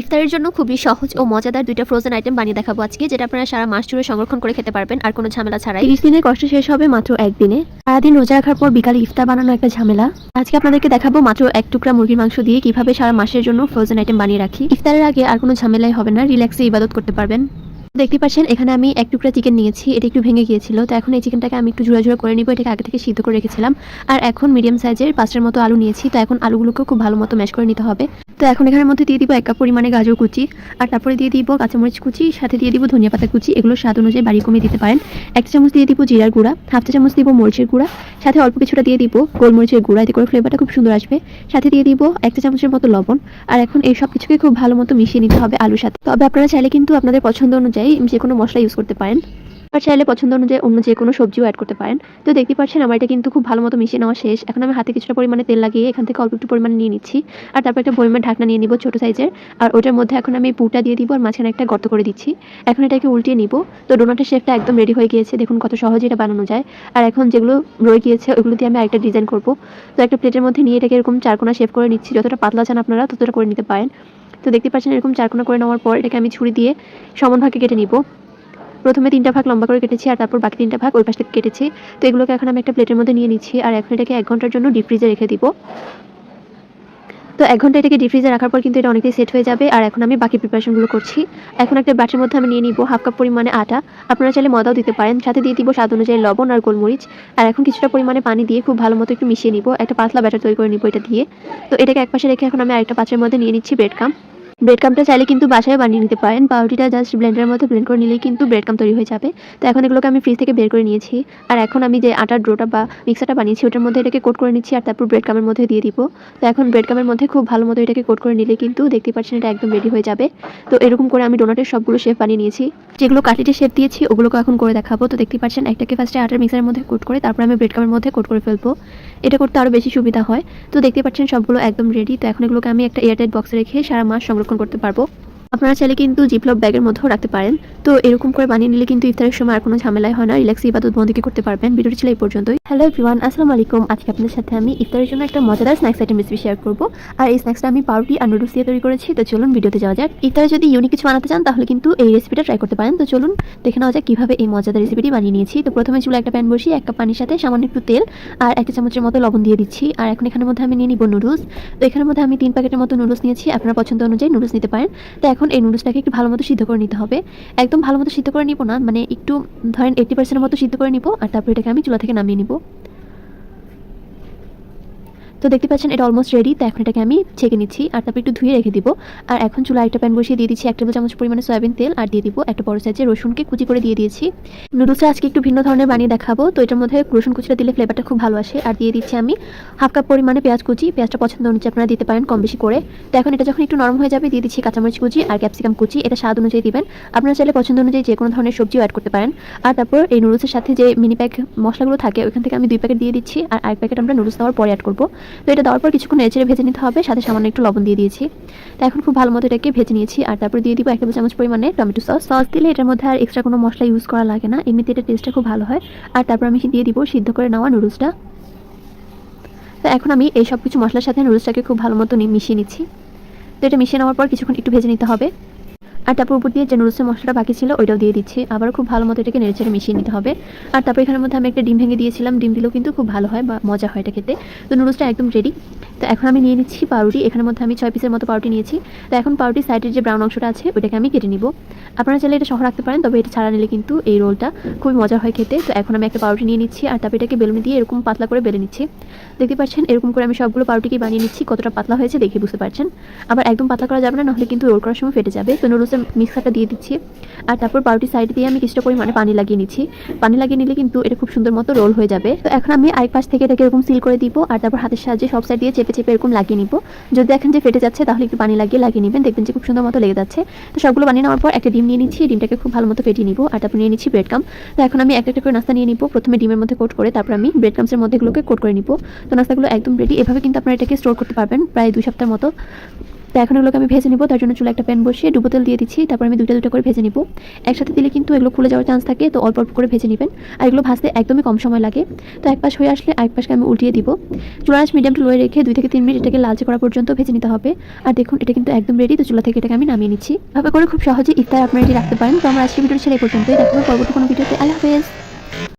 ইফতারের জন্য খুবই সহজ ও মজাদার দুইটা ফ্রোজেন আইটেম বানিয়ে দেখাবো আজকে, যেটা আপনারা সারা মাস জুড়ে সংরক্ষণ করে খেতে পারবেন, আর কোনো ঝামেলা ছাড়াই। তিরিশ দিনের কষ্ট শেষ হবে মাত্র একদিনে। সারাদিন রোজা রাখার পর বিকালে ইফতার বানানো একটা ঝামেলা। আজকে আপনাদেরকে দেখাবো মাত্র এক টুকরা মুরগির মাংস দিয়ে কীভাবে সারা মাসের জন্য ফ্রোজেন আইটেম বানিয়ে রাখি। ইফতারের আগে আর কোনো ঝামেলাই হবে না রিল্যাক্সে ইবাদত করতে পারবেন। দেখতে পাচ্ছেন, এখানে আমি এক টুকরা চিকেন নিয়েছি, এটা একটু ভেঙে গিয়েছিল, তো এখন এই চিকেনটাকে আমি একটু ঝুড়া ঝুড়া করে নিব, এটাকে আগে থেকে সিদ্ধ করে রেখেছিলাম। আর এখন মিডিয়াম সাইজের পাঁচটার মতো আলু নিয়েছি, তো এখন আলুগুলোকেও খুব ভালো মতো ম্যাশ করে নিতে হবে। তো এখন এখানের মধ্যে দিয়ে দিব এক কাপ পরিমাণে গাজর কুচি, আর তারপরে দিয়ে দিব কাঁচামরিচ কুচি, সাথে দিয়ে দিব ধনিয়া পাতা কুচি এগুলো স্বাদ অনুযায়ী বাড়ি কমিয়ে দিতে পারেন। এক চামচ দিয়ে দিব জিরার গুঁড়া, হাফ চা চামচ দিব মরিচের গুঁড়া সাথে অল্প কিছুটা দিয়ে দিব গোলমরিচের গুঁড়া, এতে করে ফ্লেভারটা খুব সুন্দর আসবে। সাথে দিয়ে দিব একটা চামচের মতো লবণ, আর এখন এই সব কিছুকে খুব ভালো মতো মিশিয়ে নিতে হবে আলুর সাথে। তবে আপনারা চাইলে কিন্তু আপনাদের পছন্দ অনুযায়ী যে কোনো মশলা ইউজ করতে পারেন। আর চাইলে পছন্দ অনুযায়ী অন্য যে কোনো সবজিও অ্যাড করতে পারেন। তো দেখতে পাচ্ছেন, আমার এটা কিন্তু খুব ভালো মতো মিশিয়ে নেওয়া শেষ। এখন আমি হাতে কিছুটা পরিমাণে তেল লাগিয়ে এখান থেকে অল্প একটু পরিমাণে নিয়ে নিচ্ছি। আর তারপর একটা পরিমাণ ঢাকনা নিয়ে নিব ছোটো সাইজের আর ওটার মধ্যে এখন আমি পুটা দিয়ে দিব আর মাঝখানে একটা গর্ত করে দিচ্ছি। এখন এটাকে উল্টিয়ে নিব। তো ডোনাটের শেপটা একদম রেডি হয়ে গিয়েছে। দেখুন কত সহজে এটা বানানো যায়। আর এখন যেগুলো রয়ে গিয়েছে ওগুলো দিয়ে আমি আরেকটা ডিজাইন করব। তো একটা প্লেটের মধ্যে নিয়ে এটাকে এরকম চারকোনা শেপ করে নিচ্ছি। যতটা পাতলা চান আপনারা ততটা করে নিতে পারেন। তো দেখতে পাচ্ছেন এরকম চারকোনা করে নেওয়ার পর এটাকে আমি ছুরি দিয়ে সমান ভাগে কেটে নিব। প্রথমে তিনটা ভাগ লম্বা করে কেটেছি আর তারপর বাকি তিনটা ভাগ ওই পাশ থেকে কেটেছি। তো এগুলোকে এখন আমি একটা প্লেটের মধ্যে নিয়ে নিচ্ছি আর এখন এটাকে এক ঘণ্টার জন্য ডিপ ফ্রিজে রেখে দিব। তো এক ঘণ্টা এটাকে ডিপ ফ্রিজে রাখার পর কিন্তু এটা অনেকটাই সেট হয়ে যাবে আর এখন আমি বাকি প্রিপারেশনগুলো করছি। এখন একটা ব্যাটের মধ্যে আমি নিয়ে নিব হাফ কাপ পরিমাণে আটা। আপনারা চাইলে ময়দাও দিতে পারেন, সাথে দিয়ে দিব স্বাদ অনুযায়ী লবণ আর গোলমরিচ। আর এখন কিছুটা পরিমাণে পানি দিয়ে খুব ভালো মতো একটু মিশিয়ে নিব। একটা পাতলা ব্যাটার তৈরি করে নিব এটা দিয়ে। তো এটাকে একপাশে রেখে এখন আমি আরেকটা পাত্রের মধ্যে নিয়ে নিচ্ছি ব্রেড কাম ব্রেড কামটা চাইলে কিন্তু বাসায় বানিয়ে নিতে পারেন। পাউরুটিটা জাস্ট ব্লেন্ডারের মধ্যে ব্লেন্ড করে নিলেই কিন্তু ব্রেড কাম তৈরি হয়ে যাবে। তো এখন এগুলোকে আমি ফ্রিজ থেকে বের করে নিয়েছি। আর এখন আমি যে আটার ডোটা বা মিক্সারটা বানিয়েছি, ওটার মধ্যে এটাকে কোট করে নিচ্ছি আর তারপর ব্রেড কামের মধ্যে দিয়ে দিব। তো এখন ব্রেড কামের মধ্যে খুব ভালো মতো এটাকে কোট করে নিলে কিন্তু দেখতে পাচ্ছেন এটা একদম রেডি হয়ে যাবে। তো এরকম করে আমি ডোনাটের সবগুলো শেপ বানিয়ে নিয়েছি। যেগুলো কাটলিটের শেপ দিয়েছি, ওগুলোকে এখন করে দেখাবো। তো দেখতে পাচ্ছেন একটাকে ফার্স্টে আটার মিক্সারের মধ্যে কোট করে তারপর আমি ব্রেড কামের মধ্যে কোট করে ফেলব। এটা করতে আরও বেশি সুবিধা হয়। তো দেখতে পাচ্ছেন সবগুলো একদম রেডি তো এখন এগুলোকে আমি একটা এয়ারটাইট বক্সে রেখে সারা মাস সংরক্ষণ করতে পারব। আপনারা চাইলে কিন্তু জিপলক ব্যাগের মধ্যেও রাখতে পারেন। তো এরকম করে বানিয়ে নিলে কিন্তু ইফতারের সময় আর কোনো ঝামেলাই হয় না। রিল্যাক্স ইবাদত বন্দিকে করতে পারবেন। ভিডিওটি ছিল এই পর্যন্তই। হ্যালো এভরিওয়ান আসসালামু আলাইকুম। আজকে আপনাদের সাথে আমি ইফতারের জন্য একটা মজাদার স্ন্যাক্স আইটেম রেসিপি শেয়ার করব। আর এই স্ন্যাক্সটা আমি পাউরুটি আর নুডলস দিয়ে তৈরি করেছি। তো চলুন ভিডিওতে যাওয়া যাক। ইফতারে যদি ইউনিক কিছু বানাতে চান, তাহলে কিন্তু এই রেসিপিটা ট্রাই করতে পারেন। তো চলুন দেখে নেওয়া যাক কীভাবে এই মজাদার রেসিপিটি বানিয়ে নিয়েছি। তো প্রথমে চুলা একটা প্যান বসিয়ে এক কাপ পানির সাথে সামান্য একটু তেল আর একটা চামচের মতো লবণ দিয়ে দিচ্ছি। আর এখন এখানের মধ্যে আমি নিয়ে নিব নুডলস তো এখানের মধ্যে আমি তিন প্যাকেটের মতো নুডলস নিয়েছি। আপনার পছন্দ অনুযায়ী নুডলস নিতে পারেন। তো এখন এই নুডলসটাকে একটু ভালো মতো সিদ্ধ করে নিতে হবে। একদম ভালো মতো সিদ্ধ করে নিবো না মানে একটু, ধরেন এইটি পার্সেন্টের মতো সিদ্ধ করে নিবো, আর তারপর এটাকে আমি চুলা থেকে নামিয়ে নিব। তো দেখতে পাচ্ছেন, এটা অলমোস্ট রেডি তো এখন এটাকে আমি ছেঁকে নিচ্ছি, আর তারপর একটু ধুয়ে রেখে দিব। আর এখন চুলা একটা প্যান বসিয়ে দিয়ে দিচ্ছি, এক টেবিল চামচ পরিমাণে সয়াবিন তেল, আর দিয়ে দিব একটা বড় সাইজের রসুনকে কুচি করে দিয়ে দিয়েছি। নুডলসটা আজকে একটু ভিন্ন ধরনের বানিয়ে দেখাবো। তো এটার মধ্যে রসুন কুচিটা দিলে ফ্লেভারটা খুব ভালো আসে। আর দিয়ে দিচ্ছি আমি হাফ কাপ পরিমাণে পেঁয়াজ কুচি। পেঁয়াজটা পছন্দ অনুযায়ী আপনারা দিতে পারেন কম বেশি করে। তো এখন এটা যখন একটু নরম হয়ে যাবে, দিয়ে দিচ্ছি কাঁচামরিচ কুচি আর ক্যাপসিকাম কুচি। এটা স্বাদ অনুযায়ী দিবেন। আপনারা চাইলে পছন্দ অনুযায়ী যে কোনো ধরনের সবজিও অ্যাড করতে পারেন। আর তারপর এই নুডলসের সাথে যে মিনি প্যাক মশলাগুলো থাকে, ওইখান থেকে আমি দুই প্যাকেট দিয়ে দিচ্ছি। আর এক প্যাকেট আমরা নুডলস দেওয়ার পরে অ্যাড করব। তো এটা দেওয়ার পর কিছুক্ষণ নেড়েচেড়ে ভেজে নিতে হবে, সাথে সামান্য একটু লবণ দিয়ে দিয়েছি। তো এখন খুব ভালো মতো এটাকে ভেজে নিয়েছি, আর তারপর দিয়ে দিব এক টেবিল চামচ পরিমাণে টমেটো সস। সস দিলে এটার মধ্যে আর এক্সট্রা কোনো মশলা ইউজ করা লাগে না, এমনিতে এটা টেস্টটা খুব ভালো হয়। আর তারপর আমি দিয়ে দিব সিদ্ধ করে নেওয়া নুডলসটা তো এখন আমি এই সব কিছু মশলার সাথে নুডলসটাকে খুব ভালো মতো মিশিয়ে নিচ্ছি। তো এটা মিশিয়ে নেওয়ার পর কিছুক্ষণ একটু ভেজে নিতে হবে। আর তারপর উপর দিয়ে যে নুডলসের মশলাটা বাকি ছিল, ওইটাও দিয়ে দিচ্ছি। আবার খুব ভালো মতো এটাকে নেড়েচেড়ে মিশিয়ে নিতে হবে। আর তারপর এখানের মধ্যে আমি একটা ডিম ভেঙে দিয়েছিলাম। ডিম দিলেও কিন্তু খুব ভালো হয় বা মজা হয় এটা খেতে। তো নুডলসটা একদম রেডি তো এখন আমি নিয়ে নিচ্ছি পাউরুটি। এখানের মধ্যে আমি ছয় পিসের মতো পাউরুটি নিয়েছি। তো এখন পাউরুটির সাইডের যে ব্রাউন অংশটা আছে, ওইটাকে আমি কেটে নিব। আপনারা চাইলে এটা সহ রাখতে পারেন, তবে এটা ছাড়া নিলে কিন্তু এই রোলটা খুবই মজা হয় খেতে। তো এখন আমি একটা পাউরুটি নিয়ে নিচ্ছি। আর তারপর এটাকে বেলুনি দিয়ে এরকম পাতলা করে বেলে নিচ্ছি। দেখতে পাচ্ছেন, এরকম করে আমি সবগুলো পাউরুটিকে বানিয়ে নিচ্ছি, কতটা পাতলা হয়েছে দেখে বুঝতে পারছেন। আবার একদম পাতলা করা যাবে না, নাহলে কিন্তু রোল করার সময় ফেটে যাবে। তো নুডলসের মিক্সারটা দিয়ে দিচ্ছি। আর তারপর পাউরুটি সাইড দিয়ে আমি কিছুটা পরিমাণে পানি লাগিয়ে নিচ্ছি। পানি লাগিয়ে নিলে কিন্তু এটা খুব সুন্দর মতো রোল হয়ে যাবে। তো এখন আমি আরেক পাশ থেকে এটাকে এরকম সিল করে দিব, আর তারপর হাতের সাহায্যে সব সাইড দিয়ে চেপে চেপে এরকম লাগিয়ে নিব। যদি দেখেন যে ফেটে যাচ্ছে, তাহলে একটু পানি লাগিয়ে লাগিয়ে নেবেন। দেখবেন যে খুব সুন্দর মতো লেগে যাচ্ছে। তো সবগুলো বানিয়ে নেওয়ার পর একটা ডিম নিয়ে নিচ্ছি। ডিমটাকে খুব ভালো মতো ফেটিয়ে নিব। আর তারপর নিয়ে নিচ্ছি ব্রেড কাম তো এখন আমি একটা একটা করে নাস্তা নিয়ে নিব। প্রথমে ডিমের মধ্যে কোট করে, তারপর আমি ব্রেড কামসের মধ্যে এগুলোকে কোট করে নিব। তো নাস্তাগুলো একদম রেডি এভাবে কিন্তু আপনারা এটাকে স্টোর করতে পারবেন প্রায় দুই সপ্তাহের মতো। তো এখন এগুলোকে আমি ভেজে নিব, তার জন্য চুলা একটা প্যান বসিয়ে ডুবো তেল দিয়ে দিচ্ছি। তারপর আমি দুটো দুটো করে ভেজে নিব। একসাথে দিলে কিন্তু এগুলো খুলে যাওয়ার চান্স থাকে, তো অল্প অল্প করে ভেজে নেবেন। আর এগুলো ভাজতে একদমই কম সময় লাগে। তো এক পাশ হয়ে আসলে আরেক পাশকে আমি উল্টিয়ে দিব। চুলা আঁচ মিডিয়াম টু লোয়ে রেখে দুই থেকে তিন মিনিট এটাকে লালচে করা পর্যন্ত ভেজে নিতে হবে। আর দেখুন, এটা কিন্তু একদম রেডি তো চুলা থেকে এটাকে আমি নামিয়ে নিচ্ছি। ভাবে করে খুব সহজে ইফতার আপনারা এটি রাখতে পারেন। তো আমরা আজকে ভিডিওটা ছেড়ে এই পর্যন্তই। দেখাবো পরবর্তী কোনো ভিডিওতে আল্লাহ হাফেজ।